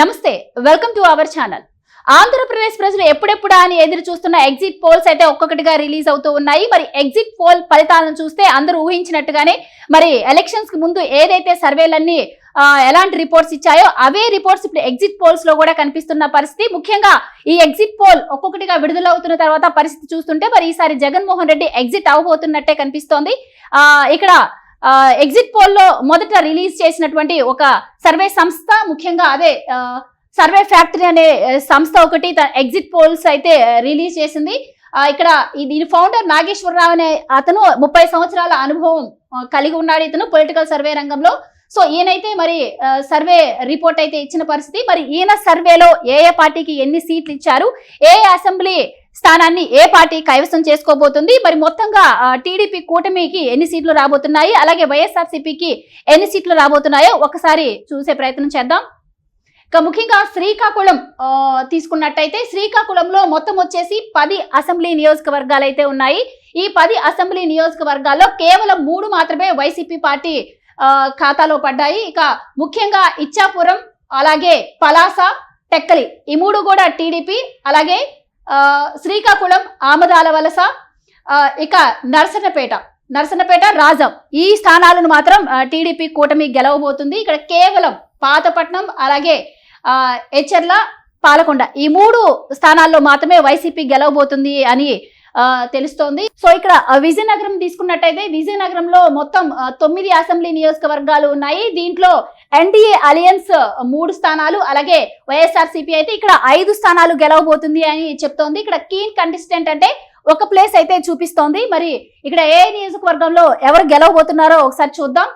నమస్తే welcome to our channel Andhra Pradesh ప్రజలు ఎప్పుడెప్పుడా అని ఎదురు చూస్తున్న ఎగ్జిట్ పోల్స్ అయితే ఒక్కొక్కటిగా రిలీజ్ అవుతూ ఉన్నాయి. మరి ఎగ్జిట్ పోల్ ఫలితాలను చూస్తే అందరూ ఊహించినట్టుగానే మరి ఎలక్షన్స్కి ముందు ఏదైతే సర్వేలన్నీ ఎలాంటి రిపోర్ట్స్ ఇచ్చాయో అవే రిపోర్ట్స్ ఇప్పుడు ఎగ్జిట్ పోల్స్లో కూడా కనిపిస్తున్న పరిస్థితి. ముఖ్యంగా ఈ ఎగ్జిట్ పోల్ ఒక్కొక్కటిగా విడుదలవుతున్న తర్వాత పరిస్థితి చూస్తుంటే మరి ఈసారి జగన్మోహన్ రెడ్డి ఎగ్జిట్ అవబోతున్నట్టే కనిపిస్తోంది. ఆ ఇక్కడ ఎగ్జిట్ పోల్లో మొదట రిలీజ్ చేసినటువంటి ఒక సర్వే సంస్థ ముఖ్యంగా అదే సర్వే ఫ్యాక్టరీ అనే సంస్థ ఒకటి ఎగ్జిట్ పోల్స్ అయితే రిలీజ్ చేసింది. ఇక్కడ దీని ఫౌండర్ నాగేశ్వరరావు అనే అతను ముప్పై సంవత్సరాల అనుభవం కలిగి ఉన్నాడు ఇతను పొలిటికల్ సర్వే రంగంలో. సో ఈయనైతే మరి సర్వే రిపోర్ట్ అయితే ఇచ్చిన పరిస్థితి. మరి ఈయన సర్వేలో ఏ ఏ పార్టీకి ఎన్ని సీట్లు ఇచ్చారు? ఏ అసెంబ్లీ స్థానాన్ని ఏ పార్టీ కైవసం చేసుకోబోతుంది? మరి మొత్తంగా టీడీపీ కూటమికి ఎన్ని సీట్లు రాబోతున్నాయి? అలాగే వైఎస్ఆర్సీపీకి ఎన్ని సీట్లు రాబోతున్నాయో ఒకసారి చూసే ప్రయత్నం చేద్దాం. ఇక ముఖ్యంగా శ్రీకాకుళం తీసుకున్నట్టయితే శ్రీకాకుళంలో మొత్తం వచ్చేసి పది అసెంబ్లీ నియోజకవర్గాలు అయితే ఉన్నాయి. ఈ పది అసెంబ్లీ నియోజకవర్గాల్లో కేవలం మూడు మాత్రమే వైసీపీ పార్టీ ఖాతాలో పడ్డాయి. ఇక ముఖ్యంగా ఇచ్చాపురం అలాగే పలాస టెక్కలి ఈ మూడు కూడా టీడీపీ అలాగే శ్రీకాకుళం ఆమదాల వలస ఇక నర్సనపేట నర్సనపేట రాజం. ఈ స్థానాలను మాత్రం టీడీపీ కూటమి గెలవబోతుంది. ఇక్కడ కేవలం పాతపట్నం అలాగే ఆ, పాలకొండ ఈ మూడు స్థానాల్లో మాత్రమే వైసీపీ గెలవబోతుంది అని తెలుస్తోంది. సో ఇక్కడ విజయనగరం తీసుకున్నట్టయితే విజయనగరంలో మొత్తం తొమ్మిది అసెంబ్లీ నియోజకవర్గాలు ఉన్నాయి. దీంట్లో ఎన్డీఏ అలయన్స్ మూడు స్థానాలు అలాగే వైఎస్ఆర్సీపీ అయితే ఇక్కడ ఐదు స్థానాలు గెలవబోతుంది అని చెప్తోంది. ఇక్కడ కీన్ కంటెస్టెంట్ అంటే ఒక ప్లేస్ అయితే చూపిస్తోంది. మరి ఇక్కడ ఏ నియోజకవర్గంలో ఎవరు గెలవబోతున్నారో ఒకసారి చూద్దాం.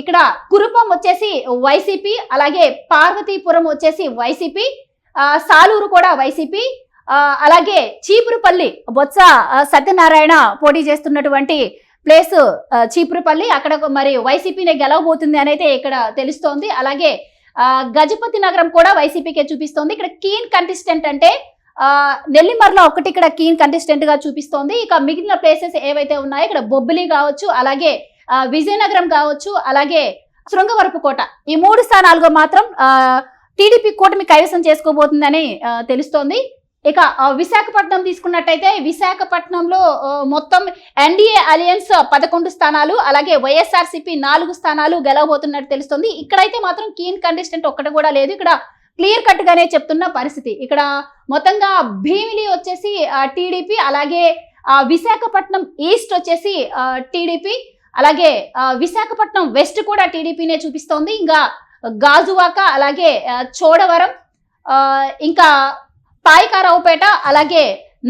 ఇక్కడ కురుపం వచ్చేసి వైసీపీ అలాగే పార్వతీపురం వచ్చేసి వైసీపీ సాలూరు కూడా వైసీపీ అలాగే చీపురుపల్లి బొత్స సత్యనారాయణ పోటీ చేస్తున్నటువంటి ప్లేస్ చీపురుపల్లి అక్కడ మరి వైసీపీనే గెలవబోతుంది అని అయితే ఇక్కడ తెలుస్తోంది. అలాగే గజపతి నగరం కూడా వైసీపీకే చూపిస్తోంది. ఇక్కడ కీన్ కంటెస్టెంట్ అంటే నెల్లిమర్లో నెల్లిమర్ల ఒకటి ఇక్కడ కీన్ కంటెస్టెంట్గా చూపిస్తోంది. ఇక మిగిలిన ప్లేసెస్ ఏవైతే ఉన్నాయో ఇక్కడ బొబ్బిలి కావచ్చు అలాగే విజయనగరం కావచ్చు అలాగే శృంగవరపుకోట ఈ మూడు స్థానాలుగా మాత్రం టీడీపీ కూటమి కైవసం చేసుకోబోతుందని తెలుస్తోంది. ఇక విశాఖపట్నం తీసుకున్నట్టయితే విశాఖపట్నంలో మొత్తం ఎన్డీఏ అలయన్స్ పదకొండు స్థానాలు అలాగే వైఎస్ఆర్సీపీ నాలుగు స్థానాలు గెలవబోతున్నట్టు తెలుస్తుంది. ఇక్కడైతే మాత్రం కీన్ కంటెస్టెంట్ ఒక్కటి కూడా లేదు. ఇక్కడ క్లియర్ కట్ గానే చెప్తున్న పరిస్థితి. ఇక్కడ మొత్తంగా భీమిలి వచ్చేసి టీడీపీ అలాగే విశాఖపట్నం ఈస్ట్ వచ్చేసి టీడీపీ అలాగే విశాఖపట్నం వెస్ట్ కూడా టీడీపీనే చూపిస్తోంది. ఇంకా గాజువాక అలాగే చోడవరం ఇంకా పాయికారావుపేట అలాగే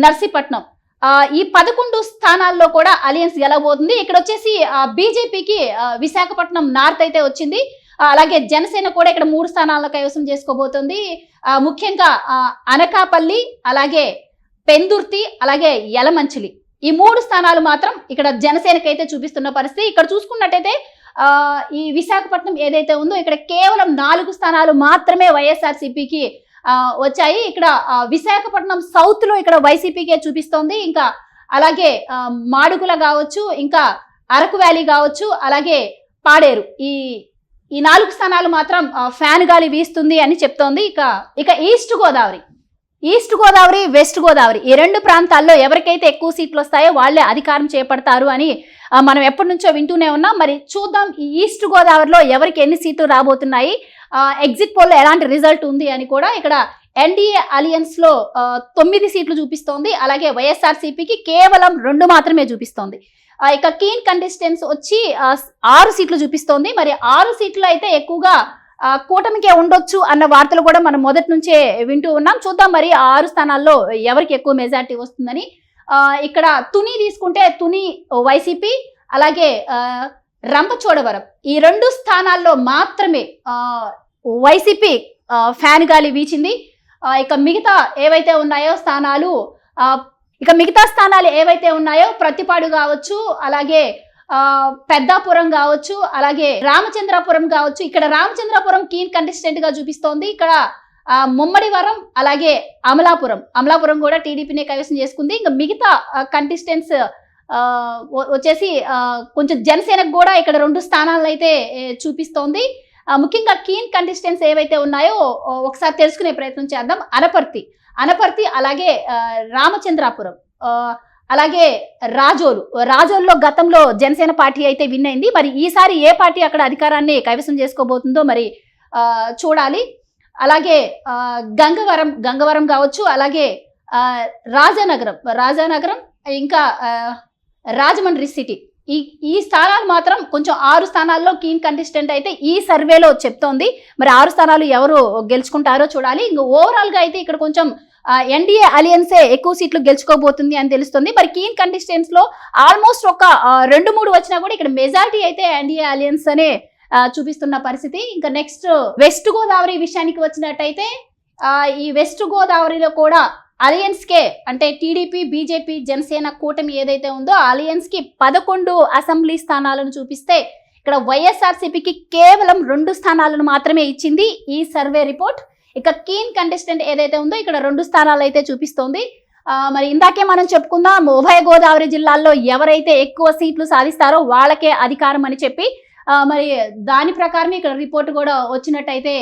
నర్సీపట్నం. ఈ పదకొండు స్థానాల్లో కూడా అలియన్స్ గెలవబోతుంది. ఇక్కడ వచ్చేసి బీజేపీకి విశాఖపట్నం నార్త్ అయితే వచ్చింది. అలాగే జనసేన కూడా ఇక్కడ మూడు స్థానాలను కైవసం చేసుకోబోతుంది. ముఖ్యంగా అనకాపల్లి అలాగే పెందుర్తి అలాగే యలమంచిలి. ఈ మూడు స్థానాలు మాత్రం ఇక్కడ జనసేనకైతే చూపిస్తున్న పరిస్థితి. ఇక్కడ చూసుకున్నట్టయితే ఈ విశాఖపట్నం ఏదైతే ఉందో ఇక్కడ కేవలం నాలుగు స్థానాలు మాత్రమే వైఎస్ఆర్సీపీకి వచ్చాయి. ఇక్కడ విశాఖపట్నం సౌత్లో ఇక్కడ వైసీపీకే చూపిస్తోంది. ఇంకా అలాగే మాడుగుల కావచ్చు ఇంకా అరకు వ్యాలీ కావచ్చు అలాగే పాడేరు. ఈ ఈ నాలుగు స్థానాలు మాత్రం ఫ్యాన్ గాలి వీస్తుంది అని చెప్తోంది. ఇక ఇక east Godavari. East Godavari west Godavari ఈ రెండు ప్రాంతాల్లో ఎవరికైతే ఎక్కువ సీట్లు వస్తాయో వాళ్ళే అధికారం చేపడతారు అని మనం ఎప్పటి నుంచో వింటూనే ఉన్నాం. మరి చూద్దాం ఈ ఈస్ట్ గోదావరిలో ఎవరికి ఎన్ని సీట్లు రాబోతున్నాయి. ఎగ్జిట్ పోల్లో ఎలాంటి రిజల్ట్ ఉంది అని కూడా ఇక్కడ ఎన్డీఏ అలియన్స్లో తొమ్మిది సీట్లు చూపిస్తోంది. అలాగే వైఎస్ఆర్సీపీకి కేవలం రెండు మాత్రమే చూపిస్తోంది. ఇక కీన్ కంటెస్టెంట్స్ వచ్చి ఆరు సీట్లు చూపిస్తోంది. మరి ఆరు సీట్లు అయితే ఎక్కువగా కూటమికే ఉండొచ్చు అన్న వార్తలు కూడా మనం మొదటి నుంచే వింటూ ఉన్నాం. చూద్దాం మరి ఆ ఆరు స్థానాల్లో ఎవరికి ఎక్కువ మెజార్టీ వస్తుందని. ఇక్కడ తుని తీసుకుంటే తుని వైసీపీ అలాగే రంపచోడవరం. ఈ రెండు స్థానాల్లో మాత్రమే వైసీపీ ఫ్యాన్ గాలి వీచింది. ఇక మిగతా ఏవైతే ఉన్నాయో స్థానాలు ఇక మిగతా స్థానాలు ఏవైతే ఉన్నాయో ప్రతిపాడు కావచ్చు అలాగే పెద్దాపురం కావచ్చు అలాగే రామచంద్రాపురం కావచ్చు. ఇక్కడ రామచంద్రాపురం కీన్ కంటెస్టెంట్గా చూపిస్తోంది. ఇక్కడ ముమ్మడివరం అలాగే అమలాపురం. అమలాపురం కూడా టీడీపీనే కైవసం చేసుకుంది. ఇంకా మిగతా కంటెస్టెంట్స్ వచ్చేసి కొంచెం జనసేనకు కూడా ఇక్కడ రెండు స్థానాలను అయితే చూపిస్తోంది. ముఖ్యంగా కీన్ కంటెస్టెంట్స్ ఏవైతే ఉన్నాయో ఒకసారి తెలుసుకునే ప్రయత్నం చేద్దాం. అనపర్తి. అనపర్తి అలాగే రామచంద్రాపురం. అలాగే రాజోలు. రాజోల్లో గతంలో జనసేన పార్టీ అయితే విన్ అయింది. మరి ఈసారి ఏ పార్టీ అక్కడ అధికారాన్ని కైవసం చేసుకోబోతుందో మరి చూడాలి. అలాగే గంగవరం గంగవరం కావచ్చు. అలాగే రాజానగరం. రాజానగరం ఇంకా రాజమండ్రి సిటీ. ఈ ఈ స్థానాలు మాత్రం కొంచెం ఆరు స్థానాల్లో కీన్ కంటెస్టెంట్ అయితే ఈ సర్వేలో చెప్తోంది. మరి ఆరు స్థానాలు ఎవరు గెలుచుకుంటారో చూడాలి. ఇంకా ఓవరాల్గా అయితే ఇక్కడ కొంచెం ఎన్డీఏ అలియన్సే ఎక్కువ సీట్లు గెలుచుకోబోతుంది అని తెలుస్తుంది. మరి కీన్ కంటెస్టెంట్స్లో ఆల్మోస్ట్ ఒక రెండు మూడు వచ్చినా కూడా ఇక్కడ మెజారిటీ అయితే ఎన్డీఏ అలియన్స్ అనే చూపిస్తున్న పరిస్థితి. ఇంకా నెక్స్ట్ వెస్ట్ గోదావరి విషయానికి వచ్చినట్టయితే ఈ వెస్ట్ గోదావరిలో కూడా అలయన్స్కే అంటే టీడీపీ బీజేపీ జనసేన కూటమి ఏదైతే ఉందో అలయన్స్కి పదకొండు అసెంబ్లీ స్థానాలను చూపిస్తే ఇక్కడ వైఎస్ఆర్సీపీకి కేవలం రెండు స్థానాలను మాత్రమే ఇచ్చింది ఈ సర్వే రిపోర్ట్. ఇక కీన్ కంటెస్టెంట్ ఏదైతే ఉందో ఇక్కడ రెండు స్థానాలు అయితే చూపిస్తోంది. మరి ఇందాకే మనం చెప్పుకుందాం ఉభయ గోదావరి జిల్లాల్లో ఎవరైతే ఎక్కువ సీట్లు సాధిస్తారో వాళ్ళకే అధికారం అని చెప్పి మరి దాని ప్రకారం ఇక్కడ రిపోర్ట్ కూడా వచ్చినట్టయితే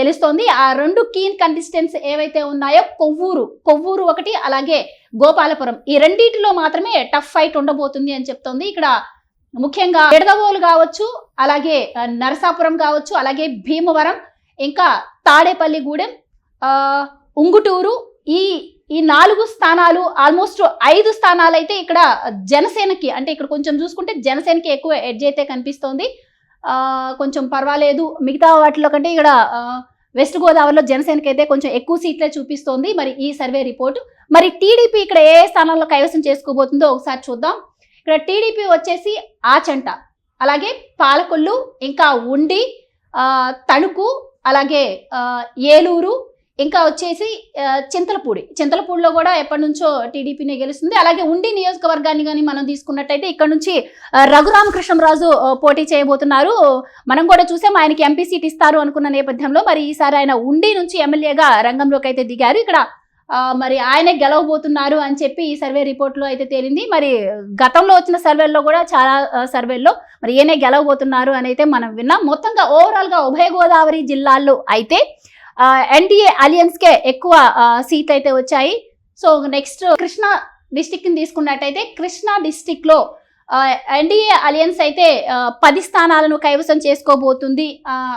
తెలుస్తోంది. ఆ రెండు కీన్ కంటెస్టెంట్స్ ఏవైతే ఉన్నాయో కొవ్వూరు కొవ్వూరు ఒకటి అలాగే గోపాలపురం. ఈ రెండింటిలో మాత్రమే టఫ్ ఫైట్ ఉండబోతుంది అని చెప్తోంది. ఇక్కడ ముఖ్యంగా ఎడదవోలు కావచ్చు అలాగే నరసాపురం కావచ్చు అలాగే భీమవరం ఇంకా తాడేపల్లిగూడెం గూడెం ఉంగుటూరు. ఈ ఈ నాలుగు స్థానాలు ఆల్మోస్ట్ ఐదు స్థానాలు అయితే ఇక్కడ జనసేనకి అంటే ఇక్కడ కొంచెం చూసుకుంటే జనసేనకి ఎక్కువ ఎడ్జ్ అయితే కనిపిస్తోంది. కొంచెం పర్వాలేదు. మిగతా వాటిలో కంటే ఇక్కడ వెస్ట్ గోదావరిలో జనసేనకి అయితే కొంచెం ఎక్కువ సీట్లే చూపిస్తోంది. మరి ఈ సర్వే రిపోర్ట్. మరి టీడీపీ ఇక్కడ ఏ స్థానంలో కైవసం చేసుకోబోతుందో ఒకసారి చూద్దాం. ఇక్కడ టీడీపీ వచ్చేసి ఆచంట అలాగే పాలకొల్లు ఇంకా ఉండి తణుకు అలాగే ఏలూరు ఇంకా వచ్చేసి చింతలపూడి. చింతలపూడిలో కూడా ఎప్పటి నుంచో టీడీపీనే గెలుస్తుంది. అలాగే ఉండి నియోజకవర్గాన్ని కానీ మనం తీసుకున్నట్టయితే ఇక్కడ నుంచి రఘురామకృష్ణరాజు పోటీ చేయబోతున్నారు. మనం కూడా చూసాం ఆయనకి ఎంపీ సీట్ ఇస్తారు అనుకున్న నేపథ్యంలో. మరి ఈసారి ఆయన ఉండి నుంచి ఎమ్మెల్యేగా రంగంలోకి అయితే దిగారు. ఇక్కడ మరి ఆయనే గెలవబోతున్నారు అని చెప్పి ఈ సర్వే రిపోర్ట్లో అయితే తేలింది. మరి గతంలో వచ్చిన సర్వేల్లో కూడా చాలా సర్వేల్లో మరి ఈయనే గెలవబోతున్నారు అని అయితే మనం విన్నాం. మొత్తంగా ఓవరాల్గా ఉభయ గోదావరి జిల్లాల్లో అయితే ఎన్డీఏ అలియన్స్కే ఎక్కువ సీట్ సీట్లు అయితే వచ్చాయి. సో నెక్స్ట్ కృష్ణా డిస్టిక్ని తీసుకున్నట్టయితే కృష్ణా డిస్టిక్లో ఎన్డీఏ అలియన్స్ అయితే పది స్థానాలను కైవసం చేసుకోబోతుంది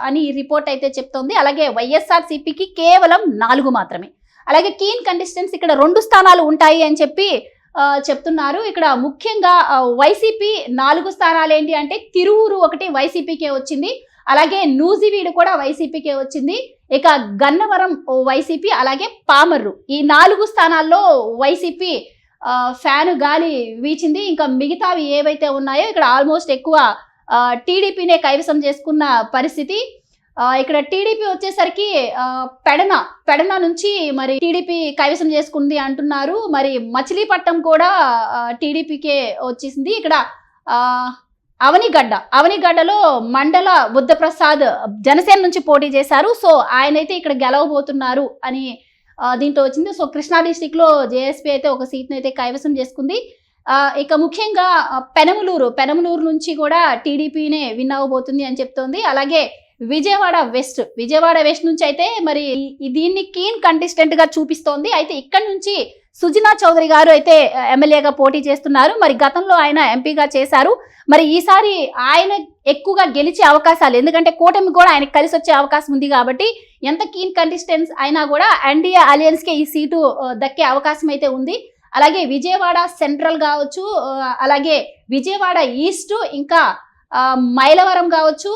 అని రిపోర్ట్ అయితే చెప్తోంది. అలాగే వైఎస్ఆర్సీపీకి కేవలం నాలుగు మాత్రమే. అలాగే కీన్ కంటెస్టెంట్స్ ఇక్కడ రెండు స్థానాలు ఉంటాయి అని చెప్పి చెప్తున్నారు. ఇక్కడ ముఖ్యంగా వైసీపీ నాలుగు స్థానాలు ఏంటి అంటే తిరువురు ఒకటి వైసీపీకే వచ్చింది. అలాగే నూజివీడు కూడా వైసీపీకే వచ్చింది. ఇక గన్నవరం వైసీపీ అలాగే పామర్రు. ఈ నాలుగు స్థానాల్లో వైసీపీ ఫ్యాన్ గాలి వీచింది. ఇంకా మిగతావి ఏవైతే ఉన్నాయో ఇక్కడ ఆల్మోస్ట్ ఎక్కువ టీడీపీనే కైవసం చేసుకున్న పరిస్థితి. ఇక్కడ టీడీపీ వచ్చేసరికి పెడన పెడన నుంచి మరి టీడీపీ కైవసం చేసుకుంది అంటున్నారు. మరి మచిలీపట్నం కూడా టీడీపీకే వచ్చేసింది. ఇక్కడ అవనిగడ్డ. అవనిగడ్డలో మండల బుద్ధప్రసాద్ జనసేన నుంచి పోటీ చేశారు. సో ఆయనైతే ఇక్కడ గెలవబోతున్నారు అని దీంట్లో వచ్చింది. సో కృష్ణా డిస్టిక్లో జేఎస్పీ అయితే ఒక సీట్ని అయితే కైవసం చేసుకుంది. ఇక ముఖ్యంగా పెనమలూరు. పెనమలూరు నుంచి కూడా టీడీపీనే విన్ అవ్వబోతుంది అని చెప్తోంది. అలాగే విజయవాడ వెస్ట్ విజయవాడ వెస్ట్ నుంచి అయితే మరి దీన్ని కీన్ కంటెస్టెంట్గా చూపిస్తోంది. అయితే ఇక్కడ నుంచి సుజనా చౌదరి గారు అయితే ఎమ్మెల్యేగా పోటీ చేస్తున్నారు. మరి గతంలో ఆయన ఎంపీగా చేశారు. మరి ఈసారి ఆయన ఎక్కువగా గెలిచే అవకాశాలు ఎందుకంటే కూటమి కూడా ఆయనకు కలిసి వచ్చే అవకాశం ఉంది కాబట్టి ఎంత కీన్ కంటెస్టెంట్స్ అయినా కూడా ఎన్డీఏ అలియన్స్కే ఈ సీటు దక్కే అవకాశం అయితే ఉంది. అలాగే విజయవాడ సెంట్రల్ కావచ్చు అలాగే విజయవాడ ఈస్ట్ ఇంకా మైలవరం కావచ్చు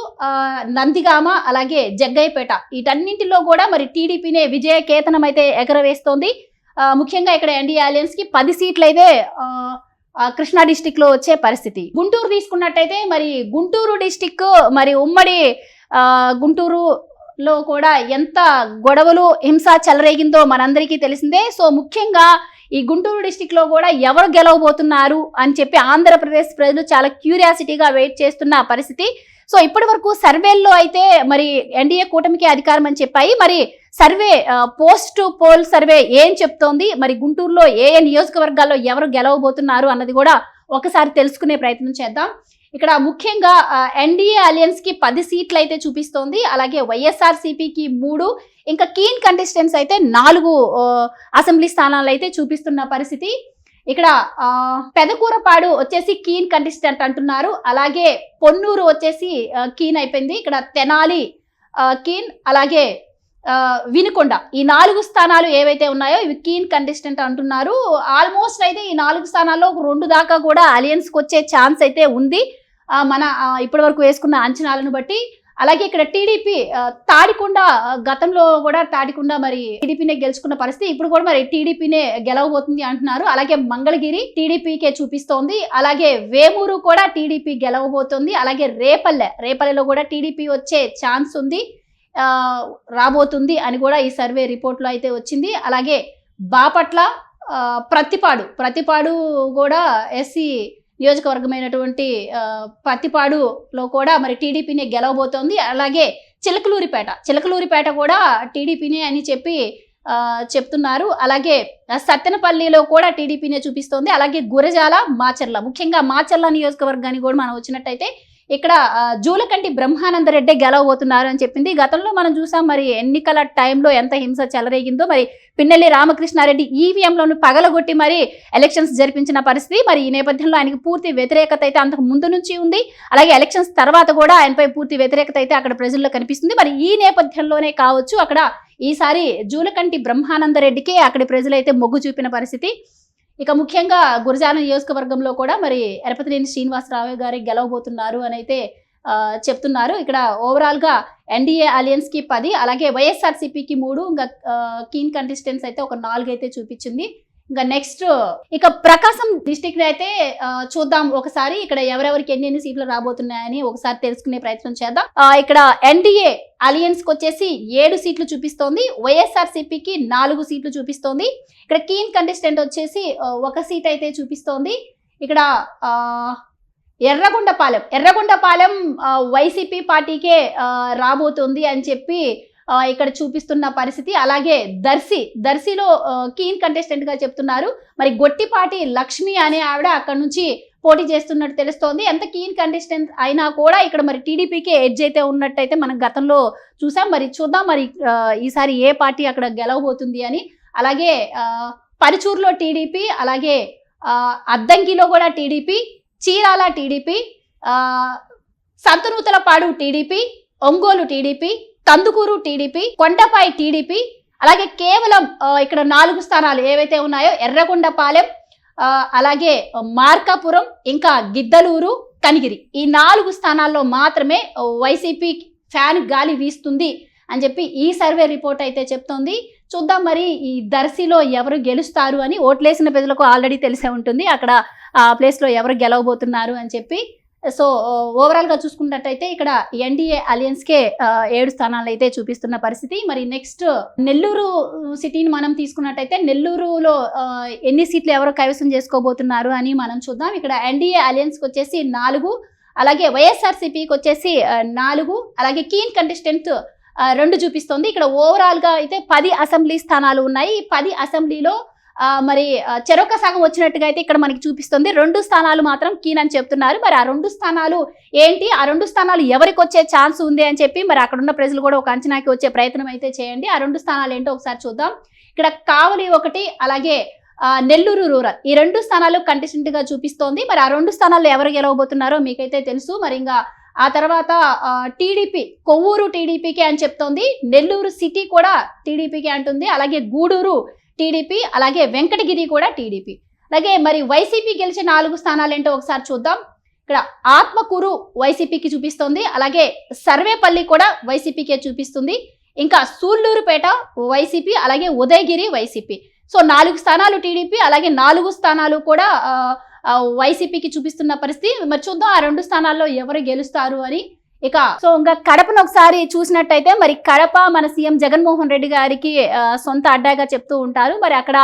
నందిగామ అలాగే జగ్గయ్యపేట వీటన్నింటిలో కూడా మరి టీడీపీనే విజయ కేతనం అయితే ఎగరవేస్తోంది ముఖ్యంగా ఇక్కడ ఎన్డీఏ అలయన్స్కి పది సీట్లు అయితే కృష్ణా డిస్టిక్లో వచ్చే పరిస్థితి. గుంటూరు తీసుకున్నట్టయితే మరి గుంటూరు డిస్టిక్ మరి ఉమ్మడి గుంటూరు గుంటూరులో కూడా ఎంత గొడవలు హింస చెలరేగిందో మనందరికీ తెలిసిందే. సో ముఖ్యంగా ఈ గుంటూరు డిస్టిక్లో కూడా ఎవరు గెలవబోతున్నారు అని చెప్పి ఆంధ్రప్రదేశ్ ప్రజలు చాలా క్యూరియాసిటీగా వెయిట్ చేస్తున్న పరిస్థితి. సో ఇప్పటి వరకు సర్వేల్లో అయితే మరి ఎన్డీఏ కూటమికి అధికారం అని చెప్పాయి. మరి సర్వే పోస్ట్ పోల్ సర్వే ఏం చెప్తోంది? మరి గుంటూరులో ఏ ఏ నియోజకవర్గాల్లో ఎవరు గెలవబోతున్నారు అన్నది కూడా ఒకసారి తెలుసుకునే ప్రయత్నం చేద్దాం. ఇక్కడ ముఖ్యంగా ఎన్డీఏ అలయన్స్కి పది సీట్లు అయితే చూపిస్తోంది. అలాగే వైఎస్ఆర్ సిపికి మూడు ఇంకా కీన్ కంటెస్టెంట్స్ అయితే నాలుగు అసెంబ్లీ స్థానాలు అయితే చూపిస్తున్న పరిస్థితి. ఇక్కడ పెదకూరపాడు వచ్చేసి కీన్ కంటెస్టెంట్ అంటున్నారు. అలాగే పొన్నూరు వచ్చేసి కీన్ అయిపోయింది. ఇక్కడ తెనాలి కీన్ అలాగే వినుకొండ. ఈ నాలుగు స్థానాలు ఏవైతే ఉన్నాయో ఇవి కీన్ కంటెస్టెంట్ అంటున్నారు. ఆల్మోస్ట్ అయితే ఈ నాలుగు స్థానాల్లో రెండు దాకా కూడా అలయన్స్కి వచ్చే ఛాన్స్ అయితే ఉంది. మన ఇప్పటి వరకు వేసుకున్న అంచనాలను బట్టి. అలాగే ఇక్కడ టీడీపీ తాడికొండ గతంలో కూడా తాడికొండ మరి టీడీపీనే గెలుచుకున్న పరిస్థితి. ఇప్పుడు కూడా మరి టీడీపీనే గెలవబోతుంది అంటున్నారు. అలాగే మంగళగిరి టీడీపీకే చూపిస్తోంది. అలాగే వేమూరు కూడా టీడీపీ గెలవబోతుంది. అలాగే రేపల్లె రేపల్లెలో కూడా టీడీపీ వచ్చే ఛాన్స్ ఉంది. రాబోతుంది అని కూడా ఈ సర్వే రిపోర్ట్లో అయితే వచ్చింది. అలాగే బాపట్ల ప్రతిపాడు ప్రతిపాడు కూడా ఎస్సీ నియోజకవర్గమైనటువంటి ప్రతిపాడులో కూడా మరి టీడీపీనే గెలవబోతోంది. అలాగే చిలకలూరిపేట చిలకలూరిపేట కూడా టీడీపీనే అని చెప్పి చెప్తున్నారు. అలాగే సత్తెనపల్లిలో కూడా టీడీపీనే చూపిస్తోంది. అలాగే గురజాల మాచర్ల ముఖ్యంగా మాచర్ల నియోజకవర్గాన్ని కూడా మనం వచ్చినట్టయితే ఇక్కడ జూలకంటి బ్రహ్మానందరెడ్డి గెలవబోతున్నారు అని చెప్పింది. గతంలో మనం చూసాం మరి ఎన్నికల టైంలో ఎంత హింస చెలరేగిందో మరి పిన్నెల్లి రామకృష్ణారెడ్డి ఈవీఎంలను పగలగొట్టి మరి ఎలక్షన్స్ జరిపించిన పరిస్థితి. మరి ఈ నేపథ్యంలో ఆయనకి పూర్తి వ్యతిరేకత అయితే అంతకు ముందు నుంచి ఉంది. అలాగే ఎలక్షన్స్ తర్వాత కూడా ఆయనపై పూర్తి వ్యతిరేకత అయితే అక్కడ ప్రజల్లో కనిపిస్తుంది. మరి ఈ నేపథ్యంలోనే కావచ్చు అక్కడ ఈసారి జూలకంటి బ్రహ్మానందరెడ్డికి అక్కడి ప్రజలైతే మొగ్గు చూపిన పరిస్థితి. ఇక ముఖ్యంగా గురజాల నియోజకవర్గంలో కూడా మరి ఎరపతినేని శ్రీనివాసరావు గారి గెలవబోతున్నారు అని అయితే చెప్తున్నారు. ఇక్కడ ఓవరాల్గా ఎన్డీఏ అలయన్స్కి పది అలాగే వైఎస్ఆర్సీపీకి మూడు ఇంకా కీన్ కంటెస్టెంట్స్ అయితే ఒక నాలుగు అయితే చూపించింది. ఇంకా నెక్స్ట్ ఇక ప్రకాశం డిస్టిక్ అయితే చూద్దాం. ఒకసారి ఇక్కడ ఎవరెవరికి ఎన్ని ఎన్ని సీట్లు రాబోతున్నాయని ఒకసారి తెలుసుకునే ప్రయత్నం చేద్దాం. ఇక్కడ ఎన్డీఏ అలియన్స్కి వచ్చేసి ఏడు సీట్లు చూపిస్తోంది. వైఎస్ఆర్ సిపికి నాలుగు సీట్లు చూపిస్తోంది. ఇక్కడ కీన్ కంటెస్టెంట్ వచ్చేసి ఒక సీట్ అయితే చూపిస్తోంది. ఇక్కడ ఎర్రగొండపాలెం. ఎర్రగొండపాలెం వైసీపీ పార్టీకే రాబోతుంది అని చెప్పి ఇక్కడ చూపిస్తున్న పరిస్థితి. అలాగే దర్శి దర్శిలో కీన్ కంటెస్టెంట్గా చెప్తున్నారు. మరి గొట్టిపాటి లక్ష్మి అనే ఆవిడ అక్కడ నుంచి పోటీ చేస్తున్నట్టు తెలుస్తోంది. ఎంత కీన్ కంటెస్టెంట్ అయినా కూడా ఇక్కడ మరి టీడీపీకి ఎడ్జ్ అయితే ఉన్నట్టయితే మనం గతంలో చూసాం. మరి చూద్దాం మరి ఈసారి ఏ పార్టీ అక్కడ గెలవబోతుంది అని. అలాగే పరిచూరులో పరుచూరులో టీడీపీ అలాగే అద్దంకిలో కూడా టీడీపీ చీరాల టీడీపీ ఆ, Santhanuthalapadu TDP Ongole TDP Kandukur TDP Kondapi TDP అలాగే కేవలం ఇక్కడ నాలుగు స్థానాలు ఏవైతే ఉన్నాయో ఎర్రగొండపాలెం అలాగే మార్కాపురం ఇంకా గిద్దలూరు కనిగిరి. ఈ నాలుగు స్థానాల్లో మాత్రమే వైసీపీ ఫ్యాన్ గాలి వీస్తుంది అని చెప్పి ఈ సర్వే రిపోర్ట్ అయితే చెప్తోంది. చూద్దాం మరి ఈ దర్శిలో ఎవరు గెలుస్తారు అని ఓట్లేసిన ప్రజలకు ఆల్రెడీ తెలిసే ఉంటుంది. అక్కడ ఆ ప్లేస్లో ఎవరు గెలవబోతున్నారు అని చెప్పి సో ఓవరాల్గా చూసుకున్నట్టయితే ఇక్కడ ఎన్డీఏ అలయన్స్కే ఏడు స్థానాలు అయితే చూపిస్తున్న పరిస్థితి. మరి నెక్స్ట్ నెల్లూరు సిటీని మనం తీసుకున్నట్టయితే నెల్లూరులో ఎన్ని సీట్లు ఎవరు కైవసం చేసుకోబోతున్నారు అని మనం చూద్దాం. ఇక్కడ ఎన్డీఏ అలయన్స్కి వచ్చేసి నాలుగు అలాగే వైఎస్ఆర్సీపీకి వచ్చేసి నాలుగు అలాగే కీన్ కంటెస్టెంట్ రెండు చూపిస్తోంది. ఇక్కడ ఓవరాల్గా అయితే పది అసెంబ్లీ స్థానాలు ఉన్నాయి. ఈ పది అసెంబ్లీలో మరి చెరొక సగం వచ్చినట్టుగా అయితే ఇక్కడ మనకి చూపిస్తుంది. రెండు స్థానాలు మాత్రం కీన్ అని చెప్తున్నారు. మరి ఆ రెండు స్థానాలు ఏంటి? ఆ రెండు స్థానాలు ఎవరికి వచ్చే ఛాన్స్ ఉంది అని చెప్పి మరి అక్కడ ఉన్న ప్రజలు కూడా ఒక అంచనాకి వచ్చే ప్రయత్నం అయితే చేయండి. ఆ రెండు స్థానాలు ఏంటో ఒకసారి చూద్దాం. ఇక్కడ కావలి ఒకటి అలాగే నెల్లూరు రూరల్ ఈ రెండు స్థానాలు కంటెస్టెంట్గా చూపిస్తోంది. మరి ఆ రెండు స్థానాల్లో ఎవరు గెలవబోతున్నారో మీకైతే తెలుసు. మరి ఇంకా ఆ తర్వాత టీడీపీ కొవ్వూరు టీడీపీకి అని చెప్తోంది. నెల్లూరు సిటీ కూడా టీడీపీకి అంటుంది. అలాగే గూడూరు టీడీపీ అలాగే వెంకటగిరి కూడా టీడీపీ. అలాగే మరి వైసీపీ గెలిచే నాలుగు స్థానాలు ఏంటో ఒకసారి చూద్దాం. ఇక్కడ ఆత్మకూరు వైసీపీకి చూపిస్తుంది అలాగే సర్వేపల్లి కూడా వైసీపీకే చూపిస్తుంది. ఇంకా సూళ్ళూరుపేట వైసీపీ అలాగే ఉదయగిరి వైసీపీ. సో నాలుగు స్థానాలు టీడీపీ అలాగే నాలుగు స్థానాలు కూడా వైసీపీకి చూపిస్తున్న పరిస్థితి. మరి చూద్దాం ఆ రెండు స్థానాల్లో ఎవరు గెలుస్తారు అని. ఇక సో ఇంకా కడపను ఒకసారి చూసినట్టయితే మరి కడప మన సీఎం జగన్మోహన్ రెడ్డి గారికి సొంత అడ్డాగా చెప్తూ ఉంటారు. మరి అక్కడ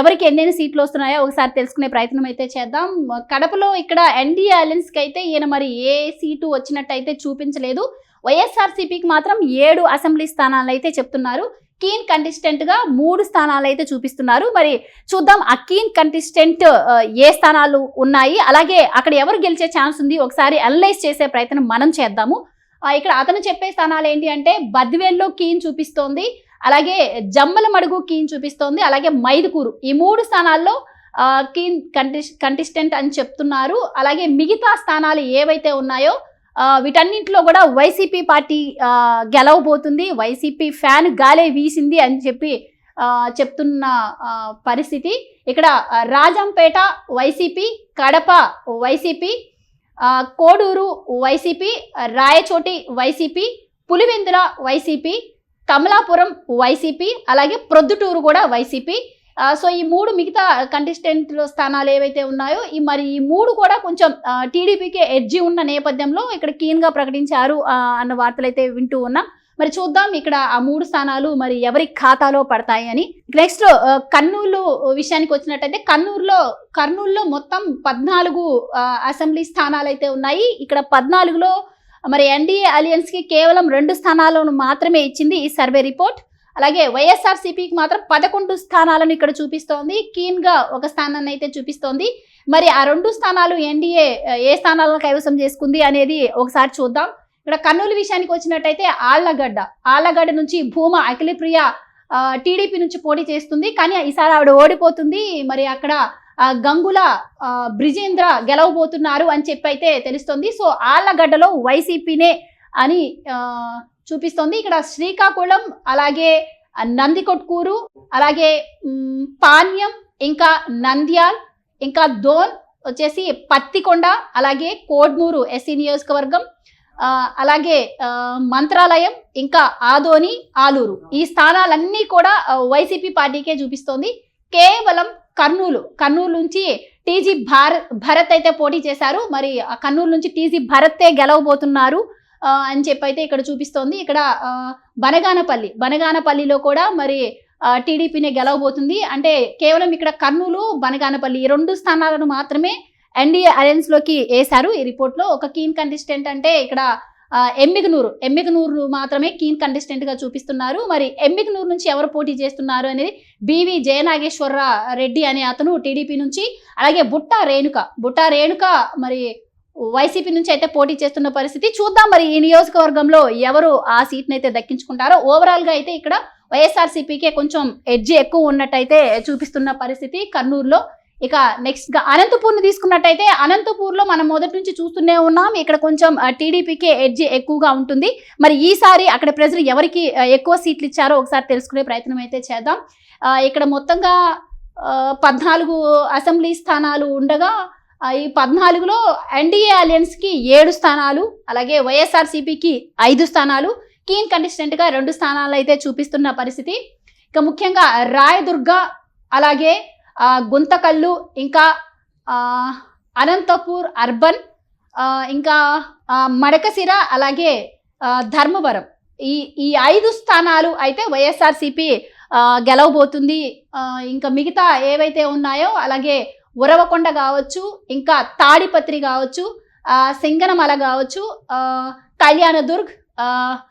ఎవరికి ఎన్నెన్ని సీట్లు వస్తున్నాయో ఒకసారి తెలుసుకునే ప్రయత్నం అయితే చేద్దాం. కడపలో ఇక్కడ ఎన్డీఏ అలయన్స్కి అయితే ఈయన మరి ఏ సీటు వచ్చినట్టయితే చూపించలేదు. వైఎస్ఆర్సీపీకి మాత్రం ఏడు అసెంబ్లీ స్థానాలు అయితే చెప్తున్నారు. కీన్ కంటెస్టెంట్గా మూడు స్థానాలు అయితే చూపిస్తున్నారు. మరి చూద్దాం ఆ కీన్ కంటెస్టెంట్ ఏ స్థానాలు ఉన్నాయి? అలాగే అక్కడ ఎవరు గెలిచే ఛాన్స్ ఉంది? ఒకసారి అనలైజ్ చేసే ప్రయత్నం మనం చేద్దాము. ఇక్కడ అతను చెప్పే స్థానాలు ఏంటి అంటే బద్వేల్లో కీన్ చూపిస్తోంది. అలాగే జమ్మల మడుగు కీన్ చూపిస్తోంది. అలాగే మైదుకూరు. ఈ మూడు స్థానాల్లో కీన్ కంటెస్ కంటెస్టెంట్ అని చెప్తున్నారు. అలాగే మిగతా స్థానాలు ఏవైతే ఉన్నాయో వీటన్నింటిలో కూడా వైసీపీ పార్టీ గెలవబోతుంది. వైసీపీ ఫ్యాన్ గాలే వీసింది అని చెప్పి చెప్తున్న పరిస్థితి. ఇక్కడ Rajampet YCP Kadapa YCP Koduru YCP Rayachoti YCP Pulivendula YCP Kamalapuram YCP అలాగే ప్రొద్దుటూరు కూడా వైసీపీ. సో ఈ మూడు మిగతా కంటెస్టెంట్ల స్థానాలు ఏవైతే ఉన్నాయో ఈ మరి ఈ మూడు కూడా కొంచెం టీడీపీకి ఎడ్జి ఉన్న నేపథ్యంలో ఇక్కడ కీన్గా ప్రకటించారు అన్న వార్తలు అయితే వింటూ ఉన్నాం. మరి చూద్దాం ఇక్కడ ఆ మూడు స్థానాలు మరి ఎవరి ఖాతాలో పడతాయి అని నెక్స్ట్ కర్నూలు విషయానికి వచ్చినట్టయితే కర్నూలులో కర్నూలులో మొత్తం పద్నాలుగు అసెంబ్లీ స్థానాలు అయితే ఉన్నాయి. ఇక్కడ పద్నాలుగులో మరి ఎన్డీఏ అలియన్స్కి కేవలం రెండు స్థానాలను మాత్రమే ఇచ్చింది ఈ సర్వే రిపోర్ట్. అలాగే వైఎస్ఆర్ సిపికి మాత్రం పదకొండు స్థానాలను ఇక్కడ చూపిస్తోంది. కీన్గా ఒక స్థానాన్ని అయితే చూపిస్తోంది. మరి ఆ రెండు స్థానాలు ఎన్డీఏ ఏ స్థానాలను కైవసం చేసుకుంది అనేది ఒకసారి చూద్దాం. ఇక్కడ కర్నూలు విషయానికి వచ్చినట్టయితే ఆళ్ళగడ్డ. ఆళ్ళగడ్డ నుంచి భూమ అఖిలప్రియ టీడీపీ నుంచి పోటీ చేస్తుంది. కానీ ఈసారి ఆవిడ ఓడిపోతుంది. మరి అక్కడ గంగుల బ్రిజేంద్ర గెలవబోతున్నారు అని చెప్పి అయితే తెలుస్తుంది. సో ఆళ్ళగడ్డలో వైసీపీనే అని చూపిస్తోంది. ఇక్కడ శ్రీకాకుళం అలాగే నందికొట్కూరు అలాగే పాణ్యం ఇంకా నంద్యాల్ ఇంకా దోన్ వచ్చేసి పత్తికొండ అలాగే కోడ్మూరు ఎస్సీ నియోజకవర్గం అలాగే మంత్రాలయం ఇంకా ఆదోని ఆలూరు. ఈ స్థానాలన్నీ కూడా వైసీపీ పార్టీకే చూపిస్తోంది. కేవలం కర్నూలు. కర్నూలు నుంచి టీజీ భారత్ భరత్ అయితే పోటీ చేశారు. మరి ఆ కర్నూలు నుంచి టీజీ భరత్తే గెలవబోతున్నారు. అని చెప్పి అయితే ఇక్కడ చూపిస్తోంది. ఇక్కడ బనగానపల్లి. బనగానపల్లిలో కూడా మరి టీడీపీనే గెలవబోతుంది. అంటే కేవలం ఇక్కడ కర్నూలు బనగానపల్లి ఈ రెండు స్థానాలను మాత్రమే ఎన్డీఏ అలయన్స్లోకి వేశారు. ఈ రిపోర్ట్లో ఒక కీన్ కంటెస్టెంట్ అంటే ఇక్కడ ఎమ్మిగనూరు. ఎమ్మిగనూరు మాత్రమే కీన్ కంటెస్టెంట్గా చూపిస్తున్నారు. మరి ఎమ్మిగనూరు నుంచి ఎవరు పోటీ చేస్తున్నారు అనేది బివి జయనాగేశ్వర రెడ్డి అనే అతను టీడీపీ నుంచి అలాగే బుట్ట రేణుక. బుట్ట రేణుక మరి వైసీపీ నుంచి అయితే పోటీ చేస్తున్న పరిస్థితి చూద్దాం మరి ఈ నియోజకవర్గంలో ఎవరు ఆ సీట్ని అయితే దక్కించుకుంటారో. ఓవరాల్గా అయితే ఇక్కడ వైఎస్ఆర్సీపీకే కొంచెం ఎడ్జి ఎక్కువ ఉన్నట్టయితే చూపిస్తున్న పరిస్థితి కర్నూలులో. ఇక నెక్స్ట్గా అనంతపూర్ని తీసుకున్నట్టయితే అనంతపూర్లో మనం మొదటి నుంచి చూస్తూనే ఉన్నాం. ఇక్కడ కొంచెం టీడీపీకే ఎడ్జి ఎక్కువగా ఉంటుంది. మరి ఈసారి అక్కడ ప్రజలు ఎవరికి ఎక్కువ సీట్లు ఇచ్చారో ఒకసారి తెలుసుకునే ప్రయత్నం అయితే చేద్దాం. ఇక్కడ మొత్తంగా పద్నాలుగు అసెంబ్లీ స్థానాలు ఉండగా ఈ పద్నాలుగులో ఎన్డీఏ అలయన్స్కి ఏడు స్థానాలు అలాగే వైఎస్ఆర్సీపీకి ఐదు స్థానాలు. కీన్ కంటెస్టెంట్గా రెండు స్థానాలు అయితే చూపిస్తున్న పరిస్థితి. ఇక ముఖ్యంగా రాయదుర్గ అలాగే గుంతకల్లు ఇంకా అనంతపూర్ అర్బన్ ఇంకా మడకసిర అలాగే ధర్మవరం. ఈ ఈ ఐదు స్థానాలు అయితే వైఎస్ఆర్సీపీ గెలవబోతుంది. ఇంకా మిగతా ఏవైతే ఉన్నాయో అలాగే ఉరవకొండ కావచ్చు ఇంకా తాడిపత్రి కావచ్చు సింగనమల కావచ్చు కళ్యాణదుర్గ్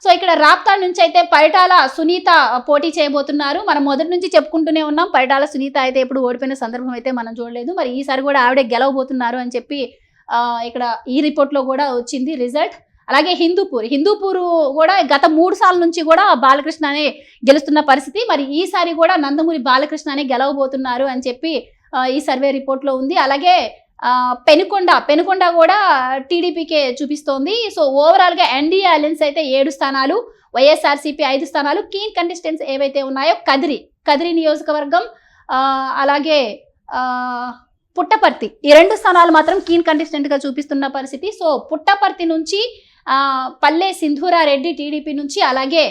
సో ఇక్కడ రాప్తాడ్ నుంచి అయితే పరిటాల సునీత పోటీ చేయబోతున్నారు. మనం మొదటి నుంచి చెప్పుకుంటూనే ఉన్నాం పరిటాల సునీత అయితే ఎప్పుడు ఓడిపోయిన సందర్భం అయితే మనం చూడలేదు. మరి ఈసారి కూడా ఆవిడే గెలవబోతున్నారు అని చెప్పి ఇక్కడ ఈ రిపోర్ట్లో కూడా వచ్చింది రిజల్ట్. అలాగే హిందూపూర్ హిందూపూర్ కూడా గత మూడు సార్ల నుంచి కూడా బాలకృష్ణనే గెలుస్తున్న పరిస్థితి. మరి ఈసారి కూడా నందమూరి బాలకృష్ణనే గెలవబోతున్నారు అని చెప్పి ఈ సర్వే రిపోర్ట్లో ఉంది. అలాగే పెనుకొండ పెనుకొండ కూడా టీడీపీకే చూపిస్తోంది. సో ఓవరాల్గా ఎన్డీఏ అలయన్స్ అయితే ఏడు స్థానాలు వైఎస్ఆర్సీపీ ఐదు స్థానాలు కీన్ కంటెస్టెంట్స్ ఏవైతే ఉన్నాయో కదిరి కదిరి నియోజకవర్గం అలాగే పుట్టపర్తి. ఈ రెండు స్థానాలు మాత్రం కీన్ కంటెస్టెంట్గా చూపిస్తున్న పరిస్థితి. సో పుట్టపర్తి నుంచి పల్లె సింధూరారెడ్డి టీడీపీ నుంచి అలాగే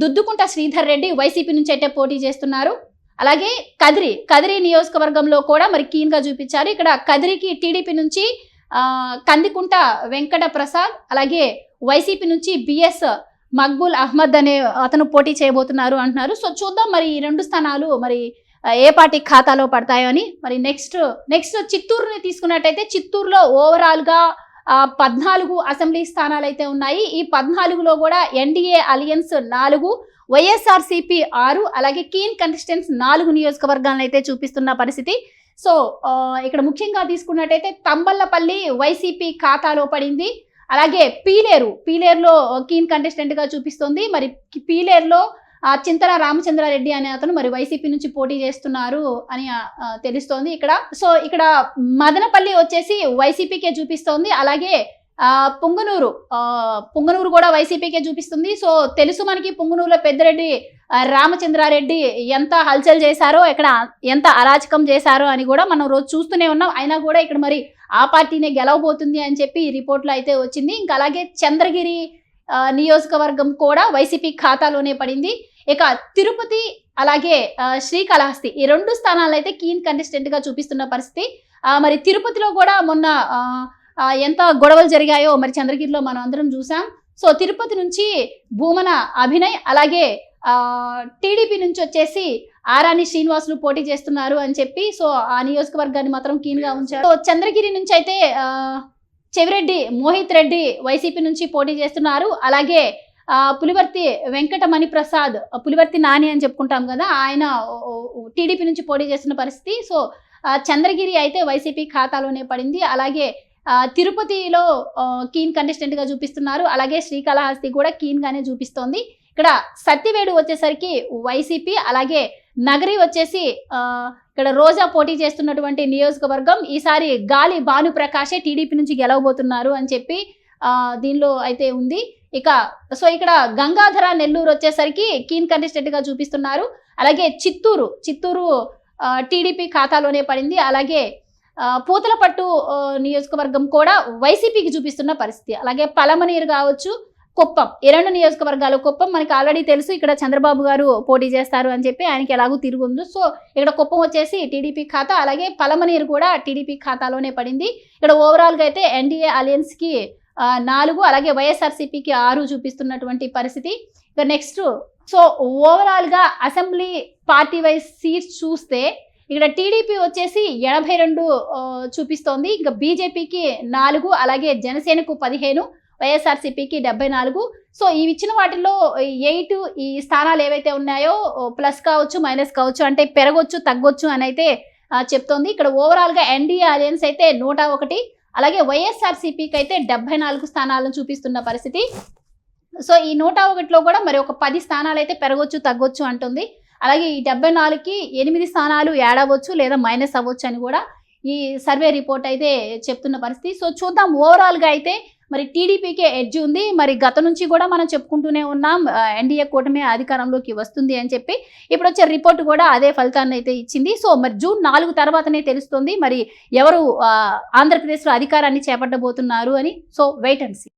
దుద్దుకుంట శ్రీధర్ రెడ్డి వైసీపీ నుంచి అయితే పోటీ చేస్తున్నారు. అలాగే కదిరి కదిరి నియోజకవర్గంలో కూడా మరి కీన్గా చూపించారు. ఇక్కడ కదిరికి టీడీపీ నుంచి కందికుంట వెంకట ప్రసాద్ అలాగే వైసీపీ నుంచి బిఎస్ మక్బుల్ అహ్మద్ అనే అతను పోటీ చేయబోతున్నారు అంటున్నారు. సో చూద్దాం మరి ఈ రెండు స్థానాలు మరి ఏ పార్టీ ఖాతాలో పడతాయో అని మరి నెక్స్ట్ నెక్స్ట్ చిత్తూరుని తీసుకున్నట్టయితే చిత్తూరులో ఓవరాల్గా పద్నాలుగు అసెంబ్లీ స్థానాలు అయితే ఉన్నాయి. ఈ పద్నాలుగులో కూడా ఎన్డీఏ అలియన్స్ నాలుగు వైఎస్ఆర్సీపీ ఆరు అలాగే కీన్ కంటెస్టెంట్స్ నాలుగు నియోజకవర్గాలను అయితే చూపిస్తున్న పరిస్థితి. సో ఇక్కడ ముఖ్యంగా తీసుకున్నట్టయితే తంబల్లపల్లి వైసీపీ ఖాతాలో పడింది. అలాగే పీలేరు పీలేరులో కీన్ కంటెస్టెంట్గా చూపిస్తోంది. చూపిస్తుంది మరి పీలేరులో చింతల రామచంద్రారెడ్డి అనే అతను మరి వైసీపీ నుంచి పోటీ చేస్తున్నారు అని తెలుస్తోంది ఇక్కడ. సో ఇక్కడ మదనపల్లి వచ్చేసి వైసీపీకే చూపిస్తోంది. అలాగే పొంగనూరు పొంగనూరు కూడా వైసీపీకే చూపిస్తుంది. సో తెలుసు మనకి పుంగనూరులో పెద్దరెడ్డి రామచంద్రారెడ్డి ఎంత హల్చల్ చేశారో ఇక్కడ ఎంత అరాచకం చేశారో అని కూడా మనం రోజు చూస్తూనే ఉన్నాం. అయినా కూడా ఇక్కడ మరి ఆ పార్టీనే గెలవబోతుంది అని చెప్పి ఈ రిపోర్ట్లో అయితే వచ్చింది. ఇంకా అలాగే చంద్రగిరి నియోజకవర్గం కూడా వైసీపీ ఖాతాలోనే పడింది. ఇక తిరుపతి అలాగే శ్రీకాళహస్తి ఈ రెండు స్థానాలు అయితే కీన్ కంటెస్టెంట్గా చూపిస్తున్న పరిస్థితి. మరి తిరుపతిలో కూడా మొన్న ఎంత గొడవలు జరిగాయో మరి చంద్రగిరిలో మనం అందరం చూసాం. సో తిరుపతి నుంచి భూమన అభినయ్ అలాగే టీడీపీ నుంచి వచ్చేసి ఆరాని శ్రీనివాసులు పోటీ చేస్తున్నారు అని చెప్పి సో ఆ నియోజకవర్గాన్ని మాత్రం కీన్గా ఉంచారు. సో చంద్రగిరి నుంచి అయితే చెవిరెడ్డి మోహిత్ రెడ్డి వైసీపీ నుంచి పోటీ చేస్తున్నారు. అలాగే పులివర్తి వెంకటమణి ప్రసాద్ పులివర్తి నాని అని చెప్పుకుంటాం కదా ఆయన టీడీపీ నుంచి పోటీ చేస్తున్న పరిస్థితి. సో చంద్రగిరి అయితే వైసీపీ ఖాతాలోనే పడింది. అలాగే తిరుపతిలో కీన్ కంటెస్టెంట్గా చూపిస్తున్నారు. అలాగే శ్రీకాళహస్తి కూడా కీన్ గానే చూపిస్తోంది. ఇక్కడ సత్యవేడు వచ్చేసరికి వైసీపీ అలాగే నగరి వచ్చేసి ఇక్కడ రోజా పోటీ చేస్తున్నటువంటి నియోజకవర్గం. ఈసారి గాలి భానుప్రకాషే టీడీపీ నుంచి గెలవబోతున్నారు అని చెప్పి దీనిలో అయితే ఉంది. ఇక సో ఇక్కడ గంగాధర నెల్లూరు వచ్చేసరికి కీన్ కంటెస్టెంట్గా చూపిస్తున్నారు. అలాగే చిత్తూరు చిత్తూరు టీడీపీ ఖాతాలోనే పడింది. అలాగే పూతలపట్టు నియోజకవర్గం కూడా వైసీపీకి చూపిస్తున్న పరిస్థితి. అలాగే పలమనీరు కావచ్చు కుప్పం. ఈ రెండు నియోజకవర్గాలు కుప్పం మనకి ఆల్రెడీ తెలుసు ఇక్కడ చంద్రబాబు గారు పోటీ చేస్తారు అని చెప్పి ఆయనకి ఎలాగూ తిరుగుంది సో ఇక్కడ కుప్పం వచ్చేసి టీడీపీ ఖాతా అలాగే పలమనీరు కూడా టీడీపీ ఖాతాలోనే పడింది. ఇక్కడ ఓవరాల్గా అయితే ఎన్డీఏ అలయన్స్కి నాలుగు అలాగే వైఎస్ఆర్సీపీకి ఆరు చూపిస్తున్నటువంటి పరిస్థితి. ఇక నెక్స్ట్ సో ఓవరాల్గా అసెంబ్లీ పార్టీ వైజ్ సీట్స్ చూస్తే ఇక్కడ టీడీపీ వచ్చేసి ఎనభై రెండు చూపిస్తోంది. ఇంకా బీజేపీకి నాలుగు అలాగే జనసేనకు పదిహేను వైఎస్ఆర్సీపీకి డెబ్బై నాలుగు. సో ఇవి ఇచ్చిన వాటిల్లో ఎయిట్ ఈ స్థానాలు ఏవైతే ఉన్నాయో ప్లస్ కావచ్చు మైనస్ కావచ్చు అంటే పెరగొచ్చు తగ్గొచ్చు అని అయితే చెప్తోంది. ఇక్కడ ఓవరాల్గా ఎన్డీఏ అలయన్స్ అయితే నూట ఒకటి అలాగే వైఎస్ఆర్సీపీకి అయితే డెబ్బై నాలుగు స్థానాలను చూపిస్తున్న పరిస్థితి. సో ఈ నూట ఒకటిలో కూడా మరి ఒక పది స్థానాలు అయితే పెరగొచ్చు తగ్గొచ్చు అంటుంది. అలాగే ఈ డెబ్బై నాలుగుకి ఎనిమిది స్థానాలు యాడ్ అవ్వచ్చు లేదా మైనస్ అవ్వచ్చు అని కూడా ఈ సర్వే రిపోర్ట్ అయితే చెప్తున్న పరిస్థితి. సో చూద్దాం. ఓవరాల్గా అయితే మరి టీడీపీకే ఎడ్జ్ ఉంది. మరి గత నుంచి కూడా మనం చెప్పుకుంటూనే ఉన్నాం. ఎన్డీఏ కూటమి అధికారంలోకి వస్తుంది అని చెప్పి ఇప్పుడు వచ్చే రిపోర్ట్ కూడా అదే ఫలితాన్ని అయితే ఇచ్చింది. సో మరి జూన్ నాలుగు తర్వాతనే తెలుస్తుంది. మరి ఎవరు ఆంధ్రప్రదేశ్లో అధికారాన్ని చేపట్టబోతున్నారు అని? So wait and see